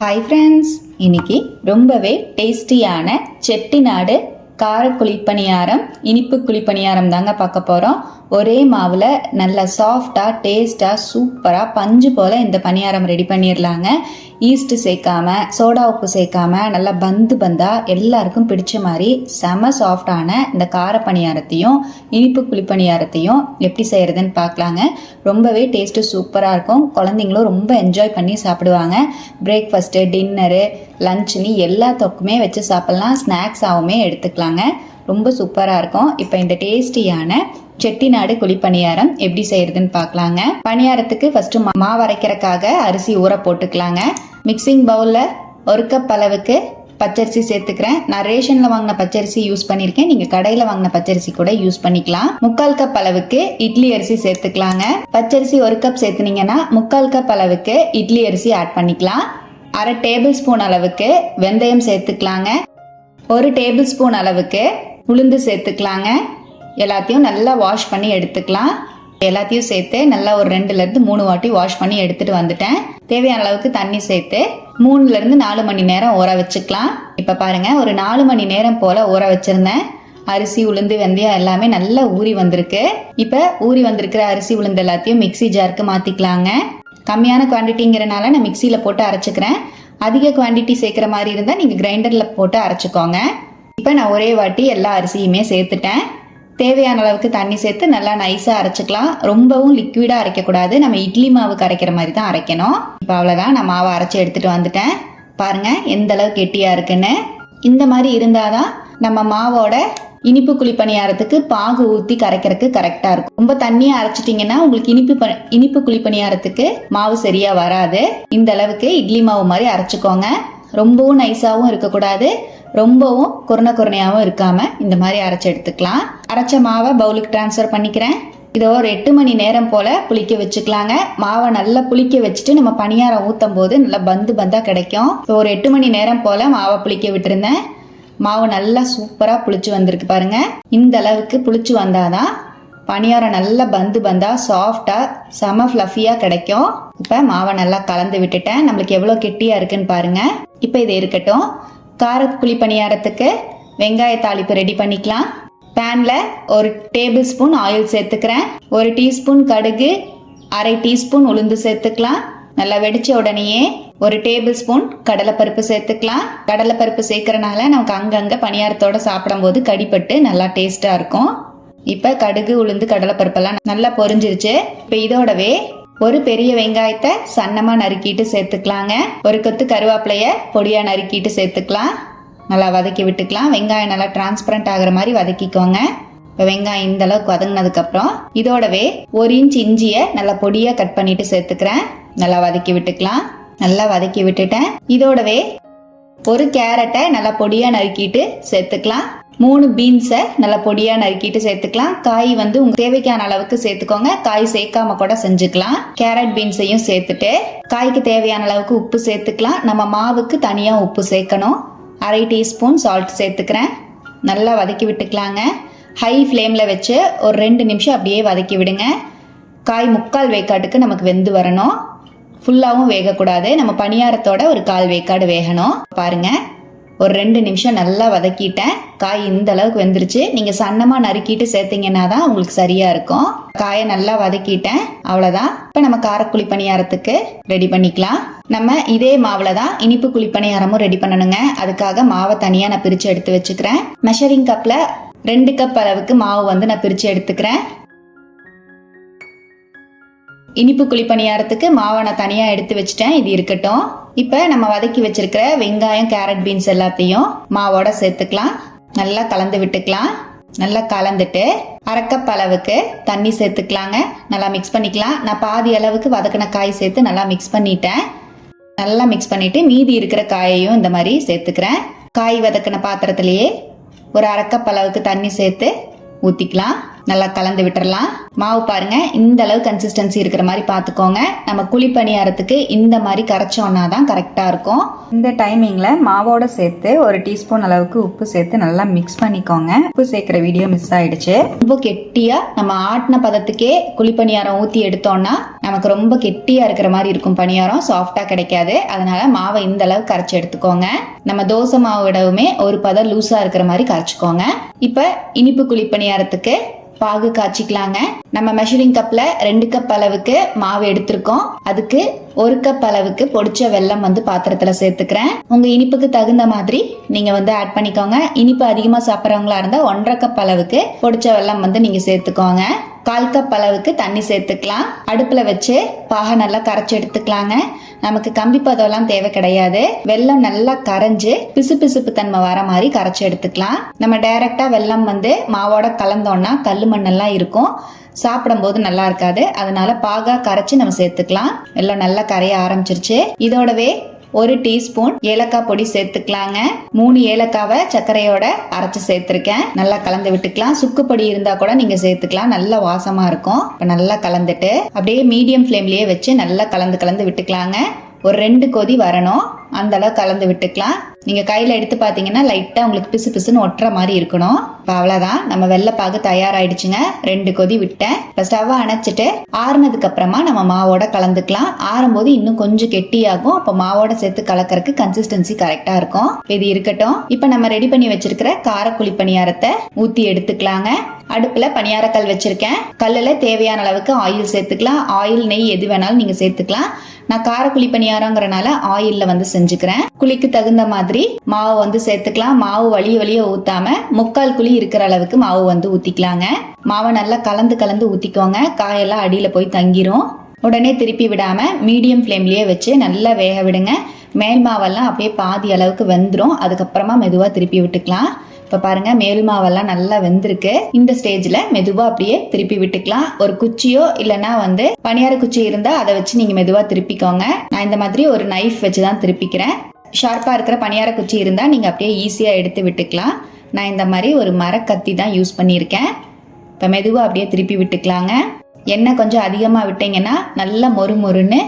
Hi friends இன்னைக்கு ரொம்பவே டேஸ்டியான செட்டிநாடு கார குழிப்பணியாரம் இனிப்பு குழிப்பணியாரம் தாங்க பார்க்க போகிறோம் ஒரே மாவில் நல்லா சாஃப்டாக டேஸ்ட்டாக சூப்பராக பஞ்சு போல் இந்த பணியாரம் ரெடி பண்ணிடலாங்க ஈஸ்ட்டு சேர்க்காம சோடா உப்பு சேர்க்காம நல்லா பந்து பந்தாக எல்லாருக்கும் பிடிச்ச மாதிரி செம சாஃப்டான இந்த கார பணியாரத்தையும் இனிப்பு குழிப்பணியாரத்தையும் எப்படி செய்கிறதுன்னு பார்க்கலாங்க. ரொம்பவே டேஸ்ட்டு சூப்பராக இருக்கும். குழந்தைங்களும் ரொம்ப என்ஜாய் பண்ணி சாப்பிடுவாங்க. பிரேக்ஃபாஸ்ட்டு டின்னரு லஞ்சுன்னு எல்லாத்துக்குமே வச்சு சாப்பிட்லாம். ஸ்நாக்ஸாகவுமே எடுத்துக்கலாங்க. ரொம்ப சூப்பராக இருக்கும். இப்போ இந்த டேஸ்டியான செட்டிநாடு குழிப்பணியாரம் எப்படி செய்யறதுன்னு பார்க்கலாங்க. பணியாரத்துக்கு ஃபர்ஸ்ட் மாவு அரைக்கிறதுக்காக அரிசி ஊற போட்டுக்கலாங்க. மிக்சிங் பவுலில் ஒரு கப் அளவுக்கு பச்சரிசி சேர்த்துக்கிறேன். நான் ரேஷன்ல வாங்கின பச்சரிசி யூஸ் பண்ணியிருக்கேன். நீங்க கடையில வாங்கின பச்சரிசி கூட யூஸ் பண்ணிக்கலாம். முக்கால் கப் அளவுக்கு இட்லி அரிசி சேர்த்துக்கலாங்க. பச்சரிசி ஒரு கப் சேர்த்துனீங்கன்னா முக்கால் கப் அளவுக்கு இட்லி அரிசி ஆட் பண்ணிக்கலாம். அரை டேபிள் ஸ்பூன் அளவுக்கு வெந்தயம் சேர்த்துக்கலாங்க. ஒரு டேபிள் ஸ்பூன் அளவுக்கு உளுந்து சேர்த்துக்கலாங்க. எல்லாத்தையும் நல்லா வாஷ் பண்ணி எடுத்துக்கலாம். எல்லாத்தையும் சேர்த்து நல்லா ஒரு ரெண்டுலேருந்து மூணு வாட்டி வாஷ் பண்ணி எடுத்துட்டு வந்துட்டேன். தேவையான அளவுக்கு தண்ணி சேர்த்து மூணுலேருந்து நாலு மணி நேரம் ஊற வச்சுக்கலாம். இப்போ பாருங்கள் ஒரு நாலு மணி நேரம் போல் ஊற வச்சுருந்தேன். அரிசி உளுந்து வெந்தயம் எல்லாமே நல்லா ஊறி வந்திருக்கு. இப்போ ஊறி வந்திருக்கிற அரிசி உளுந்து எல்லாத்தையும் மிக்ஸி ஜாருக்கு மாற்றிக்கலாங்க கம்மியான குவான்டிட்டிங்கிறனால நான் மிக்சியில் போட்டு அரைச்சிக்கிறேன். அதிக குவான்டிட்டி சேர்க்குற மாதிரி இருந்தால் நீங்கள் கிரைண்டரில் போட்டு அரைச்சிக்கோங்க. இப்போ நான் ஒரே வாட்டி எல்லா அரிசியுமே சேர்த்துட்டேன். தேவையான அளவுக்கு தண்ணி சேர்த்து நல்லா நைஸாக அரைச்சிக்கலாம். ரொம்பவும் லிக்விடாக அரைக்கக்கூடாது நம்ம இட்லி மாவுக்கு அரைக்கிற மாதிரி தான் அரைக்கணும். இப்போ அவ்வளோதான் நான் மாவை அரைச்சி எடுத்துகிட்டு வந்துட்டேன். பாருங்கள் எந்த அளவுக்கு கெட்டியாக இருக்குன்னு. இந்த மாதிரி இருந்தால் தான் நம்ம மாவோட இனிப்பு குழி பணியாரத்துக்கு பாகு ஊற்றி கரைக்கிறதுக்கு கரெக்டாக இருக்கும். ரொம்ப தண்ணியாக அரைச்சிட்டிங்கன்னா உங்களுக்கு இனிப்பு ப இனிப்பு குழி பணியாரத்துக்கு மாவு சரியாக வராது. இந்த அளவுக்கு இட்லி மாவு மாதிரி அரைச்சிக்கோங்க. ரொம்பவும் நைஸாகவும் இருக்கக்கூடாது. ரொம்பவும் குறுன குறுனையாகவும் இருக்காம இந்த மாதிரி அரைச்சி எடுத்துக்கலாம். அரைச்ச மாவை பவுலுக்கு ட்ரான்ஸ்ஃபர் பண்ணிக்கிறேன். இதை ஒரு எட்டு மணி நேரம் போல் புளிக்க வச்சுக்கலாங்க. மாவை நல்லா புளிக்க வச்சுட்டு நம்ம பணியாரம் ஊற்றும் போது நல்லா பந்து பந்தாக கிடைக்கும். இப்போ ஒரு எட்டு மணி நேரம் போல் மாவை புளிக்க விட்டுருந்தேன். மாவு நல்லா சூப்பராக புளிச்சு வந்திருக்கு பாருங்க. இந்த அளவுக்கு புளிச்சு வந்தாதான் பணியாரம் நல்லா பந்து பந்தா சாஃப்டாக செம ஃப்ளஃபியாக கிடைக்கும். இப்போ மாவை நல்லா கலந்து விட்டுட்டேன். நம்மளுக்கு எவ்வளோ கெட்டியாக இருக்குன்னு பாருங்க. இப்போ இது இருக்கட்டும். காரக்குழி பணியாரத்துக்கு வெங்காய தாளிப்பு ரெடி பண்ணிக்கலாம். பேனில் ஒரு டேபிள் ஸ்பூன் ஆயில் சேர்த்துக்கிறேன். ஒரு டீஸ்பூன் கடுகு அரை டீஸ்பூன் உளுந்து சேர்த்துக்கலாம். நல்லா வெடிச்ச உடனேயே ஒரு டேபிள் ஸ்பூன் கடலைப்பருப்பு சேர்த்துக்கலாம். கடலைப்பருப்பு சேர்க்கறனால நமக்கு அங்கங்கே பணியாரத்தோட சாப்பிடும்போது கடிப்பட்டு நல்லா டேஸ்ட்டாக இருக்கும். இப்போ கடுகு உளுந்து கடலைப்பருப்பெல்லாம் நல்லா பொரிஞ்சிருச்சு. இப்போ இதோடவே ஒரு பெரிய வெங்காயத்தை சன்னமாக நறுக்கிட்டு சேர்த்துக்கலாங்க. ஒரு கொத்து கருவேப்பிலைய பொடியாக நறுக்கிட்டு சேர்த்துக்கலாம். நல்லா வதக்கி விட்டுக்கலாம். வெங்காயம் நல்லா டிரான்ஸ்பரண்ட் ஆகுற மாதிரி வதக்கிக்கோங்க. இப்போ வெங்காயம் இந்த அளவுக்கு வதங்கினதுக்கப்புறம் இதோடவே ஒரு இன்ச் இஞ்சியை நல்லா பொடியாக கட் பண்ணிட்டு சேர்த்துக்கிறேன். நல்லா வதக்கி விட்டுக்கலாம். நல்லா வதக்கி விட்டுட்டேன். இதோடவே ஒரு கேரட்டை நல்லா பொடியாக நறுக்கிட்டு சேர்த்துக்கலாம். மூணு பீன்ஸை நல்லா பொடியாக நறுக்கிட்டு சேர்த்துக்கலாம். காய் வந்து உங்கள் தேவைக்கான அளவுக்கு சேர்த்துக்கோங்க. காய் சேர்க்காம கூட செஞ்சுக்கலாம். கேரட் பீன்ஸையும் சேர்த்துட்டு காய்க்கு தேவையான அளவுக்கு உப்பு சேர்த்துக்கலாம். நம்ம மாவுக்கு தனியாக உப்பு சேர்க்கணும். அரை டீஸ்பூன் சால்ட் சேர்த்துக்கிறேன். நல்லா வதக்கி விட்டுக்கலாங்க. ஹை ஃப்ளேமில் வச்சு ஒரு ரெண்டு நிமிஷம் அப்படியே வதக்கி விடுங்க. காய் முக்கால் வேக்காட்டுக்கு நமக்கு வெந்து வரணும். ஃபுல்லாகவும் வேகக்கூடாது. நம்ம பணியாரத்தோட ஒரு கால் வேக்காடு வேகணும். பாருங்க. ஒரு ரெண்டு நிமிஷம் நல்லா வதக்கிட்டேன். காய் இந்த அளவுக்கு வெந்துருச்சு. நீங்கள் சன்னமாக நறுக்கிட்டு சேர்த்தீங்கன்னா தான் உங்களுக்கு சரியாக இருக்கும். காயை நல்லா வதக்கிட்டேன். அவ்வளோதான் இப்போ நம்ம காரக்குழி பணியாரத்துக்கு ரெடி பண்ணிக்கலாம். நம்ம இதே மாவில் தான் இனிப்பு குழி பணியாரமும் ரெடி பண்ணணுங்க. அதுக்காக மாவை தனியாக நான் பிரித்து எடுத்து வச்சுக்கிறேன். மெஷரிங் கப்பில் ரெண்டு கப் அளவுக்கு மாவு வந்து நான் பிரித்து எடுத்துக்கிறேன். இனிப்பு குழி பணியாரத்துக்கு மாவை நான் தனியாக எடுத்து வச்சுட்டேன். இது இருக்கட்டும். இப்போ நம்ம வதக்கி வச்சிருக்கிற வெங்காயம் கேரட் பீன்ஸ் எல்லாத்தையும் மாவோட சேர்த்துக்கலாம். நல்லா கலந்து விட்டுக்கலாம். நல்லா கலந்துட்டு அரைக்கப் அளவுக்கு தண்ணி சேர்த்துக்கலாங்க. நல்லா மிக்ஸ் பண்ணிக்கலாம். நான் பாதி அளவுக்கு வதக்கின காய் சேர்த்து நல்லா மிக்ஸ் பண்ணிட்டேன். நல்லா மிக்ஸ் பண்ணிட்டு மீதி இருக்கிற காயையும் இந்த மாதிரி சேர்த்துக்கிறேன். காய் வதக்கின பாத்திரத்திலேயே ஒரு அரைக்கப் அளவுக்கு தண்ணி சேர்த்து ஊற்றிக்கலாம் நல்லா கலந்து விட்டுறலாம். மாவு பாருங்க இந்த அளவு கன்சிஸ்டன்சி இருக்கிற மாதிரி பார்த்துக்கோங்க நம்ம குழி பணியாரத்துக்கு இந்த மாதிரி கரைச்சோன்னா தான் கரெக்டாக இருக்கும். இந்த டைமிங்கில் மாவோட சேர்த்து ஒரு டீஸ்பூன் அளவுக்கு உப்பு சேர்த்து நல்லா மிக்ஸ் பண்ணிக்கோங்க. உப்பு சேர்க்குற வீடியோ மிஸ் ஆயிடுச்சு. ரொம்ப கெட்டியாக நம்ம ஆட்டின பதத்துக்கே குழி பணியாரம் ஊற்றி எடுத்தோம்னா நமக்கு ரொம்ப கெட்டியாக இருக்கிற மாதிரி இருக்கும் பணியாரம். சாஃப்டாக கிடைக்காது. அதனால மாவை இந்த அளவு கரைச்சி எடுத்துக்கோங்க. நம்ம தோசை மாவு விடவுமே ஒரு பதம் லூஸாக இருக்கிற மாதிரி கரைச்சிக்கோங்க. இப்போ இனிப்பு குழி பணியாரத்துக்கு பாகு காய்ச்சிக்கலாங்க. நம்ம மெஷரிங் கப்ல ரெண்டு கப் அளவுக்கு மாவு எடுத்திருக்கோம். அதுக்கு ஒரு கப் அளவுக்கு பொடிச்ச வெல்லம் வந்து பாத்திரத்துல சேர்த்துக்கிறேன். உங்க இனிப்புக்கு தகுந்த மாதிரி நீங்க வந்து ஆட் பண்ணிக்கோங்க. இனிப்பு அதிகமா சாப்பிட்றவங்களா இருந்தா ஒன்றரை கப் அளவுக்கு பொடிச்ச வெல்லம் வந்து நீங்க சேர்த்துக்கோங்க. கால் கப் அளவுக்கு தண்ணி சேர்த்துக்கலாம். அடுப்புல வச்சு பாகை நல்லா கரைச்சி எடுத்துக்கலாங்க. நமக்கு கம்பி பதம்லாம் தேவை கிடையாது. வெள்ளம் நல்லா கரைஞ்சு பிசு பிசுப்பு தன்மை வர மாதிரி கரைச்சி எடுத்துக்கலாம். நம்ம டைரக்டா வெள்ளம் வந்து மாவோட கலந்தோம்னா கல் மண்ணெல்லாம் இருக்கும். சாப்பிடும்போது நல்லா இருக்காது. அதனால பாகா கரைச்சி நம்ம சேர்த்துக்கலாம். வெள்ளம் நல்லா கரைய ஆரம்பிச்சிருச்சு. இதோடவே ஒரு டீஸ்பூன் ஏலக்காய் பொடி சேர்த்துக்கலாங்க. மூணு ஏலக்காவை சர்க்கரையோட அரைச்சு சேர்த்துருக்கேன். நல்லா கலந்து விட்டுக்கலாம். சுக்கு பொடி இருந்தா கூட நீங்க சேர்த்துக்கலாம். நல்ல வாசமா இருக்கும். இப்ப நல்லா கலந்துட்டு அப்படியே மீடியம் ஃப்ளேம்லயே வச்சு நல்லா கலந்து கலந்து விட்டுக்கலாங்க. ஒரு ரெண்டு கொதி வரணும். அந்த அளவு கலந்து விட்டுக்கலாம். நீங்கள் கையில் எடுத்து பார்த்தீங்கன்னா லைட்டாக உங்களுக்கு பிசு பிசுன்னு ஒட்டுற மாதிரி இருக்கணும். இப்போ அவ்வளோதான் நம்ம வெள்ளைப்பாகு தயாராகிடுச்சுங்க ரெண்டு கொதி விட்டேன். இப்போ ஸ்டவ்வை அணைச்சிட்டு ஆறுனதுக்கு அப்புறமா நம்ம மாவோட கலந்துக்கலாம். ஆறும்போது இன்னும் கொஞ்சம் கெட்டியாகும். அப்போ மாவோட சேர்த்து கலக்கறக்கு கன்சிஸ்டன்சி கரெக்டாக இருக்கும். இது இருக்கட்டும். இப்போ நம்ம ரெடி பண்ணி வச்சிருக்கிற காரக்குழி பணியாரத்தை ஊற்றி எடுத்துக்கலாங்க. அடுப்பில் பணியாரக்கல் வச்சிருக்கேன். கல்லில் தேவையான அளவுக்கு ஆயில் சேர்த்துக்கலாம். ஆயில் நெய் எது வேணாலும் நீங்கள் சேர்த்துக்கலாம். நான் காரக்குழி பணியாரங்கிறனால ஆயில்ல வந்து செஞ்சுக்கிறேன். குழிக்கு தகுந்த மாதிரி மாவு வந்து சேர்த்துக்கலாம். மாவு வழிய வழிய ஊத்தாம முக்கால் குழி இருக்கிற அளவுக்கு மாவு வந்து ஊத்திக்கலாங்க. மாவை நல்லா கலந்து கலந்து ஊத்திக்கோங்க. காயெல்லாம் அடியில போய் தங்கிரும். உடனே திருப்பி விடாம மீடியம் ஃப்ளேம்லயே வச்சு நல்லா வேக விடுங்க. மேல் மாவெல்லாம் அப்படியே பாதி அளவுக்கு வெந்துடும் அதுக்கப்புறமா மெதுவா திருப்பி விட்டுக்கலாம். இப்போ பாருங்க மேல் மாவெல்லாம் நல்லா வெந்திருக்கு. இந்த ஸ்டேஜ்ல மெதுவா அப்படியே திருப்பி விட்டுக்கலாம். ஒரு குச்சியோ இல்லைன்னா வந்து பணியார குச்சி இருந்தா அதை வச்சு நீங்க மெதுவா திருப்பிக்கோங்க. நான் இந்த மாதிரி ஒரு நைஃப் வச்சு தான் திருப்பிக்கிறேன். ஷார்ப்பா இருக்கிற பணியார குச்சி இருந்தா நீங்க அப்படியே ஈஸியா எடுத்து விட்டுக்கலாம். நான் இந்த மாதிரி ஒரு மரக்கத்தி தான் யூஸ் பண்ணியிருக்கேன். இப்போ மெதுவாக அப்படியே திருப்பி விட்டுக்கலாங்க. எண்ணெய் கொஞ்சம் அதிகமாக விட்டீங்கன்னா நல்லா மொறு மொறுன்னு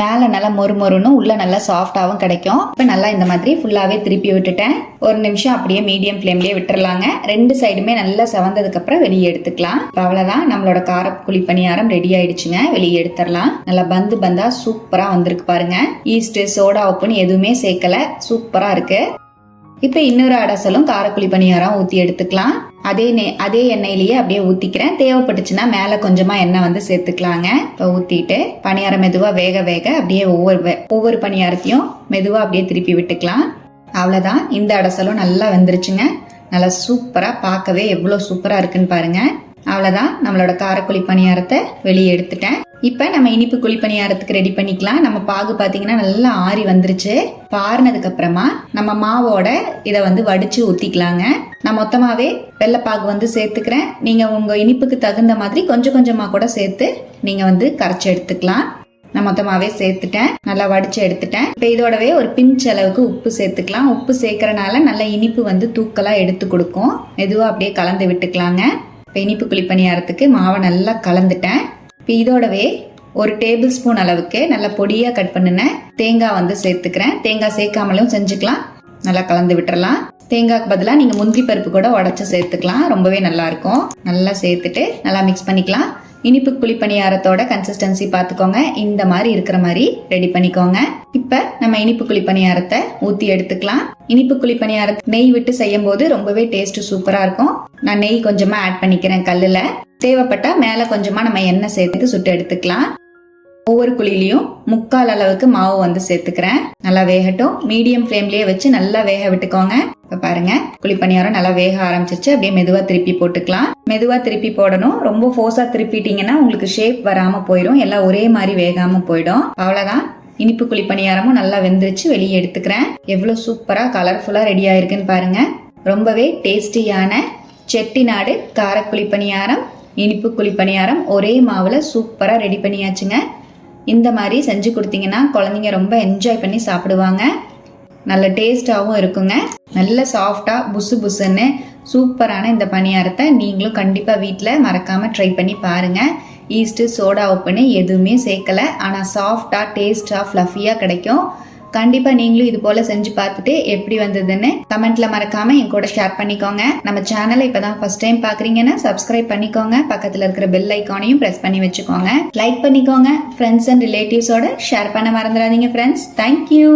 மேலே நல்லா மொறு மொறுன்னு உள்ளே நல்லா சாஃப்டாகவும் கிடைக்கும். இப்போ நல்லா இந்த மாதிரி ஃபுல்லாகவே திருப்பி விட்டுட்டேன். ஒரு நிமிஷம் அப்படியே மீடியம் ஃப்ளேம்லேயே விட்டுறலாங்க. ரெண்டு சைடுமே நல்லா செவந்ததுக்கப்புறம் வெளியே எடுத்துக்கலாம். இப்போ அவ்வளோதான் நம்மளோட காரக்குழி பணியாரம் ரெடி ஆயிடுச்சுங்க. வெளியே எடுத்துடலாம். நல்லா பந்து பந்தாக சூப்பராக வந்திருக்கு பாருங்க. ஈஸ்ட் சோடா உப்புன்னு எதுவுமே சேர்க்கல. சூப்பராக இருக்குது இப்போ இன்னொரு அடசலும் காரக்குழி பணியாரம் ஊற்றி எடுத்துக்கலாம். அதே நெ அதே எண்ணெயிலேயே அப்படியே ஊற்றிக்கிறேன் தேவைப்பட்டுச்சுன்னா மேலே கொஞ்சமாக எண்ணெய் வந்து சேர்த்துக்கலாங்க. இப்போ ஊற்றிட்டு பணியாரம் மெதுவாக வேக வேக அப்படியே ஒவ்வொரு வே- ஒவ்வொரு பணியாரத்தையும் மெதுவாக அப்படியே திருப்பி விட்டுக்கலாம். அவ்வளோதான் இந்த அடசலும் நல்லா வெந்துருச்சுங்க. நல்லா சூப்பராக பார்க்கவே எவ்வளோ சூப்பராக இருக்குன்னு பாருங்கள் அவ்வளோதான் நம்மளோட காரக்குழி பணியாரத்தை வெளியே எடுத்துட்டேன். இப்போ நம்ம இனிப்பு குழி பணியாரத்துக்கு ரெடி பண்ணிக்கலாம். நம்ம பாகு பார்த்தீங்கன்னா நல்லா ஆறி வந்துருச்சு. இப்போ நம்ம மாவோட இதை வந்து வடித்து ஊற்றிக்கலாங்க நான் மொத்தமாகவே வெள்ளைப்பாகு வந்து சேர்த்துக்கிறேன். நீங்கள் உங்கள் இனிப்புக்கு தகுந்த மாதிரி கொஞ்சம் கொஞ்சமாக கூட சேர்த்து நீங்கள் வந்து கரைச்சி எடுத்துக்கலாம். நான் மொத்தமாகவே சேர்த்துட்டேன். நல்லா வடித்து எடுத்துட்டேன். இப்போ இதோடவே ஒரு பிஞ்ச் அளவுக்கு உப்பு சேர்த்துக்கலாம். உப்பு சேர்க்கறனால நல்ல இனிப்பு வந்து தூக்கலாக எடுத்து கொடுக்கும். மெதுவாக அப்படியே கலந்து விட்டுக்கலாங்க. இப்போ இனிப்பு குழிப்பணியாரத்துக்கு மாவை நல்லா கலந்துட்டேன். இப்போ இதோடவே ஒரு டேபிள் ஸ்பூன் அளவுக்கு நல்லா பொடியாக கட் பண்ணின தேங்காய் வந்து சேர்த்துக்கிறேன். தேங்காய் சேர்க்காமலும் செஞ்சுக்கலாம். நல்லா கலந்து விட்டுறலாம். தேங்காய்க்கு பதிலாக நீங்கள் முந்திரி பருப்பு கூட உடச்சி சேர்த்துக்கலாம். ரொம்பவே நல்லாயிருக்கும் நல்லா சேர்த்துட்டு நல்லா மிக்ஸ் பண்ணிக்கலாம். இனிப்பு குழிப்பணியாரத்தோட கன்சிஸ்டன்சி பார்த்துக்கோங்க இந்த மாதிரி இருக்கிற மாதிரி ரெடி பண்ணிக்கோங்க. இப்போ நம்ம இனிப்பு குழிப்பணியாரத்தை ஊற்றி எடுத்துக்கலாம். இனிப்பு குழிப்பணியாரத்தை நெய் விட்டு செய்யும் போது ரொம்பவே டேஸ்ட் சூப்பராக இருக்கும். நான் நெய் கொஞ்சமாக ஆட் பண்ணிக்கிறேன் கல்லில். தேவைப்பட்டா மேலே கொஞ்சமாக நம்ம எண்ணெய் சேர்த்து சுட்டு எடுத்துக்கலாம். ஒவ்வொரு குழிலையும் முக்கால் அளவுக்கு மாவு வந்து சேர்த்துக்கிறேன். நல்லா வேகட்டும். மீடியம் ஃப்ளேம்லயே வச்சு நல்லா வேக விட்டுக்கோங்க. இப்ப பாருங்க குழிப்பணியாரம் நல்லா வேக ஆரம்பிச்சிச்சு அப்படியே மெதுவா திருப்பி போட்டுக்கலாம். மெதுவா திருப்பி போடணும். ரொம்ப ஃபோர்ஸா திருப்பிட்டீங்கன்னா உங்களுக்கு ஷேப் வராம போயிடும் எல்லாம் ஒரே மாதிரி வேகாம போயிடும். அவ்வளவுதான். இனிப்பு குழிப்பணியாரமும் நல்லா வெந்துருச்சு. வெளியே எடுத்துக்கிறேன். எவ்வளவு சூப்பரா கலர்ஃபுல்லா ரெடி ஆயிருக்குன்னு பாருங்க. ரொம்பவே டேஸ்டியான செட்டிநாடு காரக்குழி பணியாரம் இனிப்பு குழி பணியாரம் ஒரே மாவில் சூப்பராக ரெடி பண்ணியாச்சுங்க. இந்த மாதிரி செஞ்சு கொடுத்தீங்கன்னா குழந்தைங்க ரொம்ப என்ஜாய் பண்ணி சாப்பிடுவாங்க. நல்ல டேஸ்டாகவும் இருக்குங்க. நல்ல சாஃப்டாக புசு புசுன்னு சூப்பரான இந்த பணியாரத்தை நீங்களும் கண்டிப்பாக வீட்டில் மறக்காமல் ட்ரை பண்ணி பாருங்கள் ஈஸ்ட்டு சோடா உப்புன்னு எதுவுமே சேர்க்கல. ஆனால் சாஃப்டாக டேஸ்ட்டாக ஃப்ளஃபியாக கிடைக்கும். கண்டிப்பாக நீங்களும் இது போல் செஞ்சு பார்த்துட்டு எப்படி வந்ததுன்னு கமெண்ட்ல மறக்காம என் கூட ஷேர் பண்ணிக்கோங்க. நம்ம சேனலை இப்போ தான் ஃபர்ஸ்ட் டைம் பார்க்குறீங்கன்னா சப்ஸ்கிரைப் பண்ணிக்கோங்க. பக்கத்தில் இருக்கிற பெல் ஐக்கானையும் ப்ரெஸ் பண்ணி வச்சுக்கோங்க. லைக் பண்ணிக்கோங்க. ஃப்ரெண்ட்ஸ் அண்ட் ரிலேட்டிவ்ஸோட ஷேர் பண்ண மறந்துடாதீங்க ஃப்ரெண்ட்ஸ் தேங்க்யூ